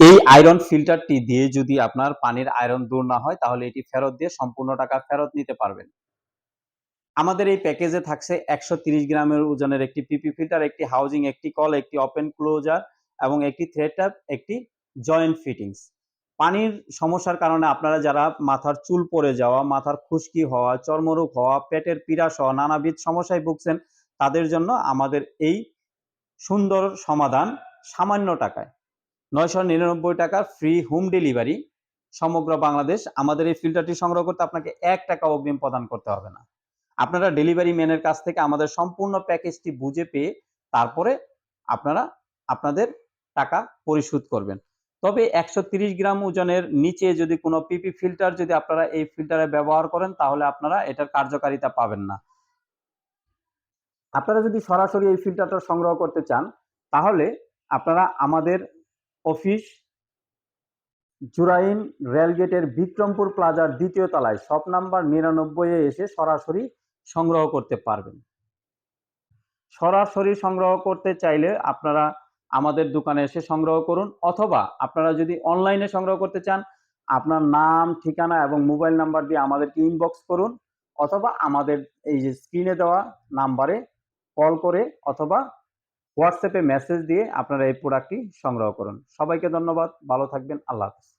এই আয়রন ফিল্টারটি দিয়ে যদি আপনার পানির আয়রন দূর না হয়, তাহলে এটি ফেরত দিয়ে সম্পূর্ণ টাকা ফেরত নিতে পারবেন। আমাদের এই প্যাকেজে থাকছে একশো গ্রামের ওজনের একটি পিপি ফিল্টার একটি হাউজিং একটি কল একটি ওপেন ক্লোজার এবং একটি থ্রেড ট্যাপ একটি জয়েন্ট ফিটিংস পানির সমস্যার কারণে আপনারা যারা মাথার চুল পড়ে যাওয়া, মাথার খুশকি হওয়া, চর্মরোগ হওয়া, পেটের পীড়া সহ নানাবিধ সমস্যায় ভুগছেন, তাদের জন্য আমাদের এই সুন্দর সমাধান সামান্য টাকায়। নয়শো নিরানব্বই টাকা ফ্রি হোম ডেলিভারি সমগ্র বাংলাদেশ আমাদের এই ফিল্টারটি সংগ্রহ করতে আপনাকে এক টাকা অগ্রিম প্রদান করতে হবে না। আপনারা ডেলিভারি ম্যানের কাছ থেকে আমাদের সম্পূর্ণ প্যাকেজটি বুঝে পেয়ে তারপরে আপনারা আপনাদের টাকা পরিশোধ করবেন। তবে একশো গ্রাম ওজনের নিচে যদি কোনো পিপি ফিল্টার যদি আপনারা এই ফিল্টারে ব্যবহার করেন, তাহলে আপনারা এটার কার্যকারিতা পাবেন না। আপনারা যদি সরাসরি এই ফিল্টারটা সংগ্রহ করতে চান, তাহলে আপনারা আমাদের অফিস জুরাইন রেলগেটের বিক্রমপুর প্লাজার দ্বিতীয় তলায় শপ নাম্বার নিরানব্বই এ এসে সরাসরি সংগ্রহ করতে পারবেন। সরাসরি সংগ্রহ করতে চাইলে আপনারা আমাদের দোকানে এসে সংগ্রহ করুন অথবা আপনারা যদি অনলাইনে সংগ্রহ করতে চান, আপনার নাম, ঠিকানা এবং মোবাইল নাম্বার দিয়ে আমাদেরকে ইনবক্স করুন অথবা আমাদের এই যে স্ক্রিনে দেওয়া নাম্বারে কল করে অথবা হোয়াটসঅ্যাপে মেসেজ দিয়ে আপনারা এই প্রোডাক্টটি সংগ্রহ করুন। সবাইকে ধন্যবাদ। ভালো থাকবেন। আল্লাহ হাফিজ।